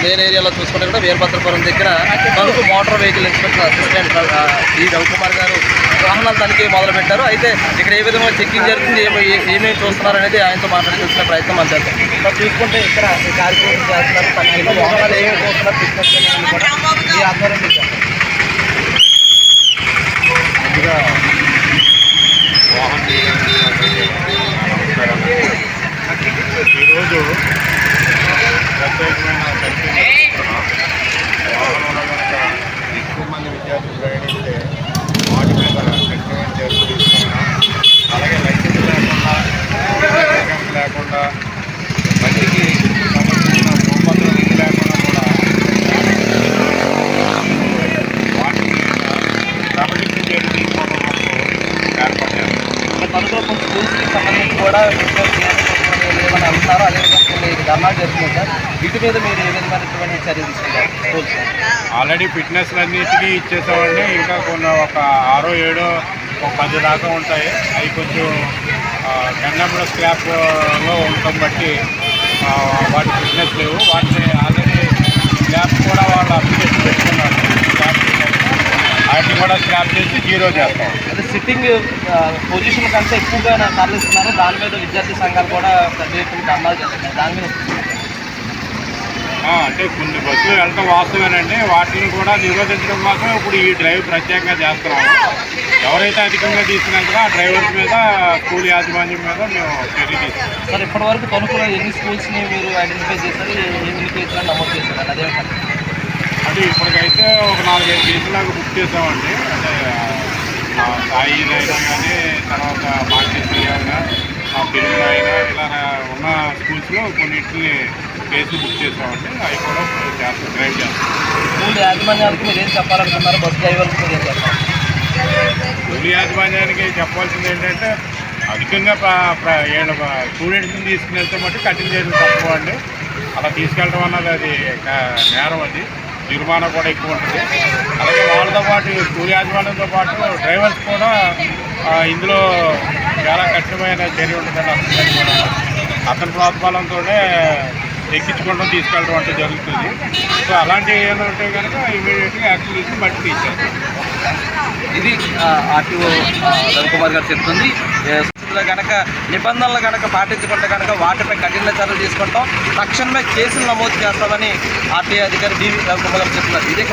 Main ఏరియాలో చూసుకుంటే కూడా వీరభద్రపురం దగ్గర Tanuku motor vehicle inspector assistant ఈ రవికుమార్ గారు వాహనాల తనిఖీ మొదలు పెట్టారు అయితే ఇక్కడ ఏ విధంగా చెక్కింగ్ జరుగుతుంది ఏమేమి చూస్తున్నారు అనేది ఆయనతో మాట్లాడి చూసిన ప్రయత్నం మనం చేద్దాం. మరి చూసుకుంటే ఇక్కడ ఈ కార్యక్రమం చేస్తున్నారు వాహనాలు ఏమేమి చూస్తున్నారు అనేది కూడా ఈ ఆధ్వర్యం ఈరోజు ప్రత్యేకమైన తనిఖీ నిర్వహిస్తున్నాం. వాహనంలో కనుక ఎక్కువ మంది విద్యార్థులు ప్రయాణిస్తే వాటి మీద కఠినమైన చర్యలు తీసుకున్నాం అలాగే లైసెన్స్ లేకుండా లైసెన్స్ లేకుండా బండికి సంబంధించిన భూపత్ర విధి లేకుండా కూడా వాటి క్రమశిక్షణ చర్యలు తీసుకోవడం వరకు ఏర్పాటు కొంచెం స్కూల్స్కి సంబంధించి కూడా ఫిట్నెస్ ఏమని అంటున్నారో? అదేవిధంగా కొన్ని ధర్నాలు చేస్తున్నారు సార్. వీటి మీద మీరు ఏ విధమైనటువంటి తీసుకుంటారు? ఆల్రెడీ ఫిట్నెస్ అన్నింటికి ఇచ్చేసామండి ఇంకా కొన్ని ఒక ఆరో ఏడో ఒక పది దాకా ఉంటాయి. అవి కొంచెం కండమ్డ్ స్క్రాప్లో ఉండటం బట్టి వాటి ఫిట్నెస్ లేవు. వాటిని ఆల్రెడీ స్క్రాప్ కూడా వాళ్ళు అప్లికేషన్ పెట్టుకున్నారు. కూడా స్క్రాప్ చేసి జీరో చేస్తాం అంటే సిట్టింగ్ పొజిషన్ కంటే ఎక్కువగా తరలిస్తున్నారు దాని మీద విద్యార్థి సంఘాలు కూడా పెద్ద ఎత్తున ధర్నాలు చేస్తున్నాయి దాని మీద అంటే కొన్ని బస్సులు వెళ్ళటం వాస్తవేనండి వాటిని కూడా నిరోధించడం కోసం ఇప్పుడు ఈ డ్రైవ్ ప్రత్యేకంగా చేస్తున్నాము ఎవరైతే అధికంగా తీసుకున్నారో ఆ డ్రైవర్స్ మీద స్కూల్ యాజమాన్యం మీద మేము చర్య తీసుకున్నాం సార్ ఇప్పటి వరకు తణుకులో ఎన్ని స్కూల్స్ని మీరు ఐడెంటిఫై చేశారు ఎన్ని కేసులను నమోదు చేశారు అదే అంటే ఇప్పటికైతే ఒక నాలుగైదు కేసులాగా బుక్ చేసామండి అంటే సాయి అయినా కానీ తర్వాత మార్కెట్ అయినా ఆ పిల్లలు అయినా ఇలా ఉన్న స్కూల్స్లో కొన్నింటిని కేసులు బుక్ చేసామండి అవి కూడా చేస్తాం డ్రైవ్ చేస్తాం. స్కూల్ యాజమాన్యాలకు మీరు ఏం చెప్పాలనుకున్నారు? బస్ డ్రైవర్లకు మీరు ఏం చెప్పాలి? స్కూల్ యాజమాన్యానికి చెప్పాల్సింది ఏంటంటే అధికంగా వీళ్ళ స్టూడెంట్స్ని తీసుకుని మట్టి కఠిన చర్యలు తక్కువ అండి. అలా తీసుకెళ్ళడం అన్నది అది నేరం అది. జుర్మానా కూడా ఎక్కువ ఉంటుంది. అలాగే వాళ్ళతో పాటు స్కూల్ యాజమాన్యంతో పాటు డ్రైవర్స్ కూడా ఇందులో చాలా కఠినమైన చర్య ఉంటుందండి అతని కూడా అతని ప్రోత్సాహంతోనే ఎక్కించుకోవడం తీసుకెళ్ళడం అంటే జరుగుతుంది. సో అలాంటివి ఏమైనా ఉంటే కనుక ఇమీడియట్గా యాక్షన్ తీసి బట్టి తీసేస్తాం ఇది ఆర్టీఓ రవికుమార్ గారు చెప్తుంది. కనుక నిబంధనలు కనుక పాటించకుండా కనుక వాటిపై కఠిన చర్యలు తీసుకుంటాం. తక్షణమే కేసులు నమోదు చేస్తామని ఆర్టీఐ అధికారి డివి రవికుమార్ గారు చెప్తున్నారు. ఇది